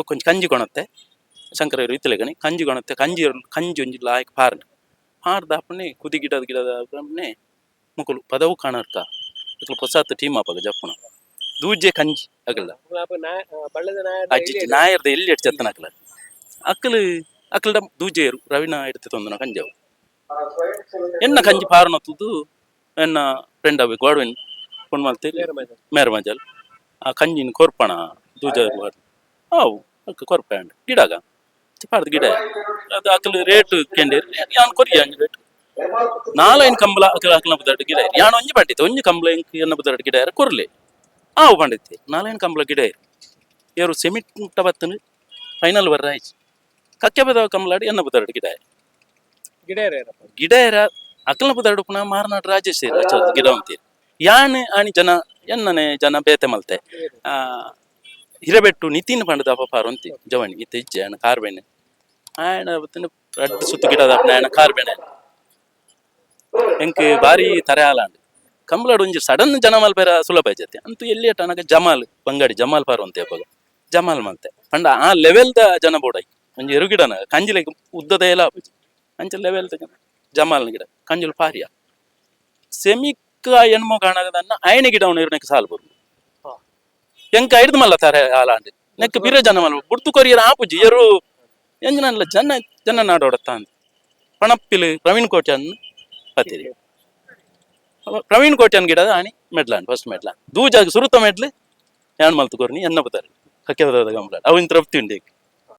ಬೊಕ್ಕೊಂಜಿ ಕಂಜಿ ಕೊಣತ್ತೆ ಶಂಕರ ಇತ್ತಲೆ ಗಣಿ. ಕಂಜಿ ಕೊಣತ್ತೆ ಕಂಜಿ ಕಂಜಿ ಒಂಜಿ ಲಾಯಕ್ ಪಾರ್ನ. ಪಾರ್ದ ಅಪ್ಪನೆ ಕುದಿ ಗಿಡದ ಗಿಡದ ಅಪ್ಪನೆ ಮುಕುಲು ಪದವು ಕಾಣರ್ಕ. ಇಕ್ಲು ಪೊಸಾತ್ ಟೀಮ್ ಆಪಾಗ ಜಪ್ಪುನ. ದೂಜೆ ಕಂಜಿ ನಾಯ ಅಜ್ಜಿ ನಾಯರ್ದ ಎಲ್ಲಿ ಎಡ್ ಚೆತ್ತನ ಅಕ್ಕಲ ಅಕ್ಕಲು ಅಕ್ಕಲ್ಡ ದೂಜೆಯರು ರವಿನ ಎಡ್ತಿ ತೊಂದನ ಕಂಜವು ಎನ್ನ ಕಂಜಿ ಪಾರನತ್ತುದು ಎನ್ನ ಫ್ರೆಂಡ್ ಅವೆ ಗೋಡ್ವೆನ್ ಫೋನ್ ಮಾಡ್ತೀರಿ ಮೇರ ಮಜಲ್ ಆ ಕಂಜಿನ ಕೋರ್ಪಣ ದೂಜ ಅವು. ಅಕ್ಕ ಕೊರ್ಪಂಡ್ ಗಿಡಗ ಪಾರ್ದ ಗಿಡ. ಅದು ಅಕ್ಕಲು ರೇಟ್ ಕೆಂಡೇರು ಯಾನ್ ಕೊರಿ ಅಂಜಿ ರೇಟ್ ನಾಲೈನ್ ಕಂಬಳ ಅಕ್ಕಲ ಅಕ್ಕಲ ಬದಡ್ ಗಿಡ ಯಾನ್ ಒಂಜಿ ಪಂಡಿತೆ ಒಂಜಿ ಇಂಕ್ ಎನ್ನ ಬದಡ್ ಗಿಡ ಯಾರು ಕೊರ್ಲೆ. ಆವು ಪಂಡಿತೆ ನಾಲೈನ್ ಕಂಬಳ ಗಿಡ ಏರು ಸೆಮಿಟ್ ಬತ್ತನು ಫೈನಲ್ ಬರ್ರ ಆಯ್ತು. ಕಕ್ಕೆ ಬದ ಕಂಬಳಾಡಿ ಎನ್ನ ಬದಡ್ ಗಿಡ ಗಿಡ ಏರ ಅಕ್ಕಲ ಬದಡ್ ಪುನಃ ಮಾರನಾಡು ರಾಜೇಶ್ ಗಿಡ ಅಂತೀರಿ. ಯಾನ್ ಆಣಿ ಜನ ಎನ್ನನೆ ಜನ ಬೇತೆ ಮಲ್ತೆ. ಆ ಹಿರಬೆಟ್ಟು ನಿತಿನ್ ಪಂಡದ ಪಾರು ಅಂತಿ, ಜವಣಿ, ಇತ್ತ ಇಜ್ಜೆ ಆಯನ ಕಾರ್ಬೆನೆ ಆಯನ ಅವತ್ತಿನ ರಡ್ಡು ಸುತ್ತು ಗಿಡದ ಆಯನ ಕಾರ್ಬೆಣ್ಣೆ. ಎಂಕ್ ಬಾರಿ ತರೆ ಆಲಾಂಡ್ ಒಂಜಿ ಸಡನ್ ಜನ ಮಲ್ಪೆರ ಸುಲಭ ಜತೆ ಅಂತೂ ಎಲ್ಲಿ ಅಟನಗ ಜಮಾಲ್, ಬಂಗಾಡಿ ಜಮಾಲ್ ಪಾರು ಅಂತ ಹೇಳ್ಬೋದು ಜಮಾಲ್ ಮಲ್ತೆ ಪಂಡ ಆ ಲೆವೆಲ್ದ ಜನ ಬೋಡಾಯಿ. ಒಂಜಿ ಎರುಗಿಡನ ಕಂಜಿಲೆಗ್ ಉದ್ದದ ಎಲ್ಲ ಆಪುಜಿ. ಅಂಚ ಲೆವೆಲ್ದ ಜನ ಜಮಾಲ್ ಗಿಡ, ಕಂಜುಲ್ ಪಾರಿಯ. ಸೆಮಿಕ್ ಎಣ್ಮೋ ಕಾಣದನ್ನ ಆಯನ ಗಿಡ ಇರ್ನಕ್ಕೆ ಸಾಲ್ ಬರು ಎಂಕ ಹಿಡ್ದು ಮಲ್ಲ ತಾರೆ ಆಲಾಂಡ್ ನೆಕ್ ಬಿರ ಜನ ಮಲ್ಲ ಬುಡ್ತು ಕೊರಿಯರ ಆಪುಜಿ? ಎರು ಎಂಜನಲ್ಲ ಜನ ಜನ ನಾಡೋಡತ್ತ ಅಂತ ಪಣಪ್ಪಿಲ್ ಪ್ರವೀಣ್ ಕೋಟ್ಯನ್ ಪತಿರಿ ಅವ ಪ್ರವೀಣ್ ಕೋಟ್ಯನ್ ಗಿಡದ ಆಣಿ ಮೆಡ್ಲಾನ್ ಫಸ್ಟ್ ಮೆಡ್ಲಾನ್. ದೂಜಾಗ ಸುರುತ ಮೆಡ್ಲಿ ಯಾನ್ ಮಲ್ತು ಕೊರ್ನಿ ಎನ್ನ ಬತ್ತಾರೆ ಕಕ್ಕೆ ಅವಿನ ತೃಪ್ತಿ ಉಂಡು ಈಗ